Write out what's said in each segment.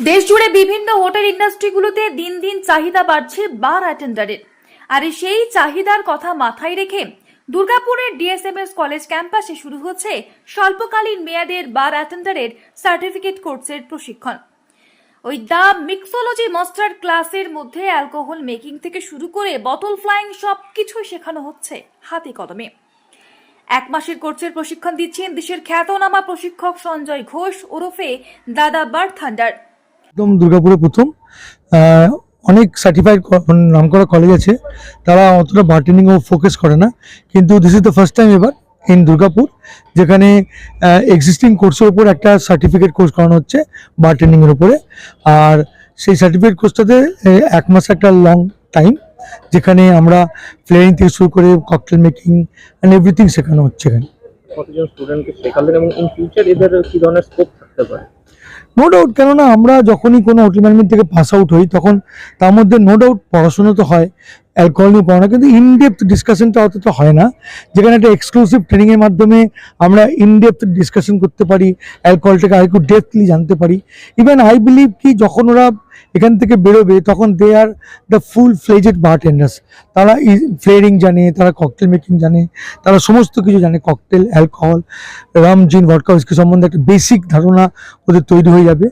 দেশজুড়ে বিভিন্ন হোটেল ইন্ডাস্ট্রিগুলোতে দিন দিন চাহিদা বাড়ছে বার অ্যাটেন্ডারের আর সেই চাহিদার কথা মাথায় রেখে দুর্গাপুরের ডিএসএমএস কলেজ ক্যাম্পাসে শুরু হচ্ছে স্বল্পকালীন মেয়াদের বার অ্যাটেন্ডারের সার্টিফিকেট কোর্সের প্রশিক্ষণ। ওই দ্য মিক্সোলজি মাস্টার ক্লাসের মধ্যে অ্যালকোহল মেকিং থেকে শুরু করে বোতল ফ্লাইং সব কিছুই শেখানো হচ্ছে হাতে কদমে। এক মাসের কোর্সের প্রশিক্ষণ দিচ্ছেন দেশের খ্যাতনামা প্রশিক্ষক সঞ্জয় ঘোষ ওরফে দাদা বার থান্ডার। একদম দুর্গাপুরে প্রথম। অনেক সার্টিফাইড নাম করা কলেজ আছে। তারা অতটা বার্টেনিং ও ফোকাস করে না। কিন্তু this is the first time এবার ইন দুর্গাপুর, যেখানে এক্সিস্টিং কোর্সের উপর একটা সার্টিফিকেট কোর্স করানো হচ্ছে বার্টেনিংয়ের উপরে। আর সেই সার্টিফিকেট কোর্সটাতে এক মাস একটা লং টাইম যেখানে আমরা ফ্লেয়ারিং থেকে শুরু করে ককটেল মেকিং অ্যান্ড এভরিথিং শেখানো হচ্ছে এখানে। কতজন স্টুডেন্টকে শেখালেন এবং ইন ফিউচার এদের কি ধরনের স্কোপ থাকতে পারে? নো ডাউট কেননা আমরা যখনই কোনো হোটেল ম্যানেজমেন্ট থেকে পাস আউট হই, তখন তার মধ্যে নো ডাউট পড়াশোনা তো হয় অ্যালকোহল নিয়ে পড়ানো, কিন্তু ইনডেপথ ডিসকাশনটা অতটা হয় না। যেখানে একটা এক্সক্লুসিভ ট্রেনিংয়ের মাধ্যমে আমরা ইনডেপথ ডিসকাশন করতে পারি অ্যালকোহলটাকে আরেকটু ডেপথলি জানতে পারি। ইভেন আই বিলিভ কি, যখন ওরা এখান থেকে বেরোবে, তখন দে আর দ্য ফুল ফ্লেজেড বারটেন্ডার্স তারা ফ্লেয়ারিং জানে, তারা ককটেল মেকিং জানে, তারা সমস্ত কিছু জানে ককটেল অ্যালকোহল রাম জিন ভটকা উইস্কি সম্বন্ধে একটা বেসিক ধারণা ওদের তৈরি হয়ে যাবে।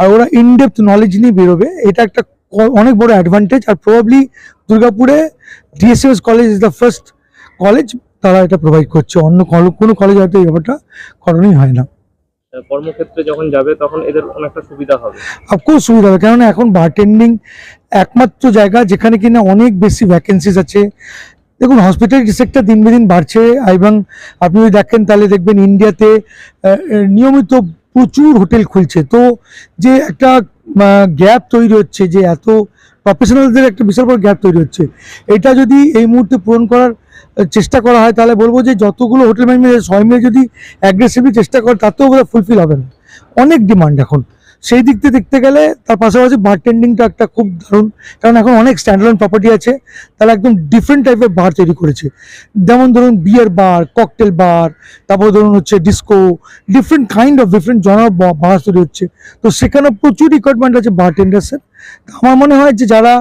আর ওরা ইনডেপথ নলেজ নিয়ে বেরোবে। এটা একটা অনেক বড় অ্যাডভান্টেজ আর প্রবাবলি দুর্গাপুরে DSS college is the first college তারা এটা প্রোভাইড করছে। অন্য কোনো কলেজ হয়তো এই ব্যাপারটা করানোই হয় না। কর্মক্ষেত্রে যখন যাবে, তখন এদের অনেকটা সুবিধা হবে। অফকোর্স সুবিধা হবে, কেননা এখন বারটেন্ডিং একমাত্র জায়গা যেখানে কিনা অনেক বেশি ভ্যাকেন্সিজ আছে। দেখুন হসপিটালিটি সেক্টর দিন দিন বাড়ছে। এবং আপনি যদি দেখেন, তাহলে দেখবেন ইন্ডিয়াতে নিয়মিত প্রচুর হোটেল খুলছে। তো যে একটা গ্যাপ তৈরি হচ্ছে যে এত প্রফেশনালদের একটা বিশাল বড় গ্যাপ তৈরি হচ্ছে। এটা যদি এই মুহূর্তে পূরণ করার চেষ্টা করা হয়, তাহলে বলব যে যতগুলো হোটেল ম্যানেজমেন্ট সবাই মিলে যদি অ্যাগ্রেসিভলি চেষ্টা করে, তাতেও বোধহয় ফুলফিল হবে না। অনেক ডিমান্ড এখন। সেই দিক থেকে দেখতে গেলে তার পাশাপাশি বার বারটেন্ডিংটা একটা খুব দারুণ, কারণ এখন অনেক স্ট্যান্ডার্ড প্রপার্টি আছে, তারা একদম ডিফারেন্ট টাইপের বার তৈরি করেছে। যেমন ধরুন বিয়ার বার ককটেল বার তারপর ধরুন হচ্ছে disco different kind of different genre bar তৈরি হচ্ছে। তো সেখানে প্রচুর রিকোয়ারমেন্ট আছে বার বারটেন্ডার্সের আমার মনে হয় যে যারা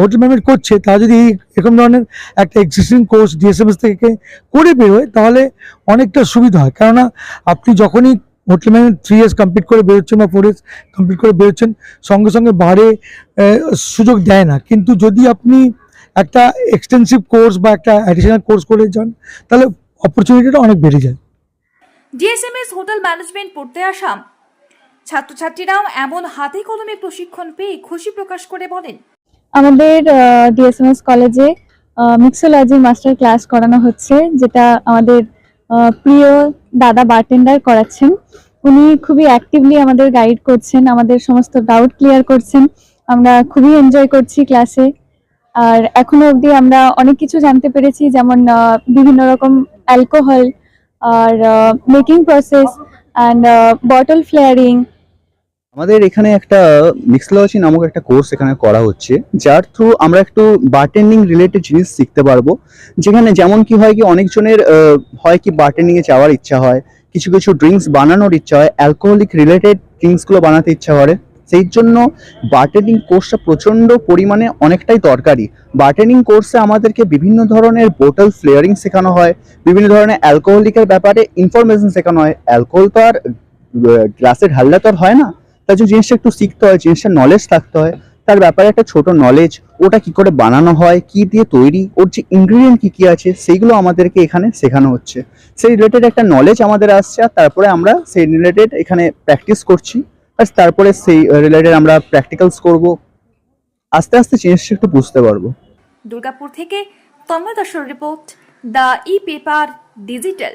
হোটেল ম্যানেজমেন্ট করছে, তারা যদি এরকম ধরনের একটা এক্সিস্টিং কোর্স ডিএসএমএস থেকে করে বেরোয়, তাহলে অনেকটা সুবিধা হয়। কেননা আপনি যখনই hotel management three years complete করে বেরোচ্ছেন বা ফোর ইয়ার্স কমপ্লিট করে বেরোচ্ছেন সঙ্গে সঙ্গে বারে সুযোগ দেয় না। কিন্তু যদি আপনি একটা এক্সটেন্সিভ কোর্স বা একটা অ্যাডিশনাল কোর্স করে যান তাহলে অপরচুনিটিটা অনেক বেড়ে যায়। ডিএসএমএস হোটেল ম্যানেজমেন্ট পড়তে আসা। ছাত্রছাত্রীরাও এমন হাতে কলমে প্রশিক্ষণ পেয়ে খুশি প্রকাশ করে বলেন। আমাদের ডিএসএমএস কলেজে মিক্সোলজি মাস্টার ক্লাস করানো হচ্ছে যেটা আমাদের প্রিয় দাদা বার্টেন্ডার করাচ্ছেন। উনি খুবই অ্যাক্টিভলি আমাদের গাইড করছেন, আমাদের সমস্ত ডাউট ক্লিয়ার করছেন। আমরা খুবই এনজয় করছি ক্লাসে আর এখনও অবধি আমরা অনেক কিছু জানতে পেরেছি, যেমন বিভিন্ন রকম alcohol R making process and bottle flairing আমাদের এখানে একটা মিক্সোলজি নামক একটা কোর্স এখানে করা হচ্ছে, যার থ্রু আমরা একটু বার্টেন্ডিং রিলেটেড জিনিস শিখতে পারব। যেখানে যেমন কি হয় কি, অনেকজনের হয় কি বার্টেন্ডিং এ যাওয়ার ইচ্ছা হয়, কিছু কিছু ড্রিঙ্কস বানানোর ইচ্ছা হয় অ্যালকোহলিক রিলেটেড ড্রিঙ্কসগুলো বানাতে ইচ্ছা করে। সেই জন্য বার্টেনিং কোর্সটা প্রচণ্ড পরিমাণে অনেকটাই দরকারি। বার্টেনিং কোর্সে আমাদেরকে বিভিন্ন ধরনের বোটল ফ্লেয়ারিং শেখানো হয়, বিভিন্ন ধরনের অ্যালকোহলিকের ব্যাপারে ইনফরমেশন শেখানো হয়। অ্যালকোহল তো আর গ্লাসে ঢাললে তো আর হয় না। তার জন্য জিনিসটা একটু শিখতে হয় জিনিসটার নলেজ থাকতে হয়। তার ব্যাপারে একটা ছোট নলেজ ওটা কি করে বানানো হয়, কি দিয়ে তৈরি, ওর যে ইনগ্রিডিয়েন্ট কি কি আছে, সেইগুলো আমাদেরকে এখানে শেখানো হচ্ছে। সেই রিলেটেড একটা নলেজ আমাদের আসছে, আর তারপরে আমরা সেই রিলেটেড এখানে প্র্যাকটিস করছি। আর তারপরে সেই রিলেটেড আমরা প্র্যাকটিক্যালস করব। আস্তে আস্তে জিনিসটা একটু বুঝতে পারব। দুর্গাপুর থেকে Tanmoy দাসর report the E paper digital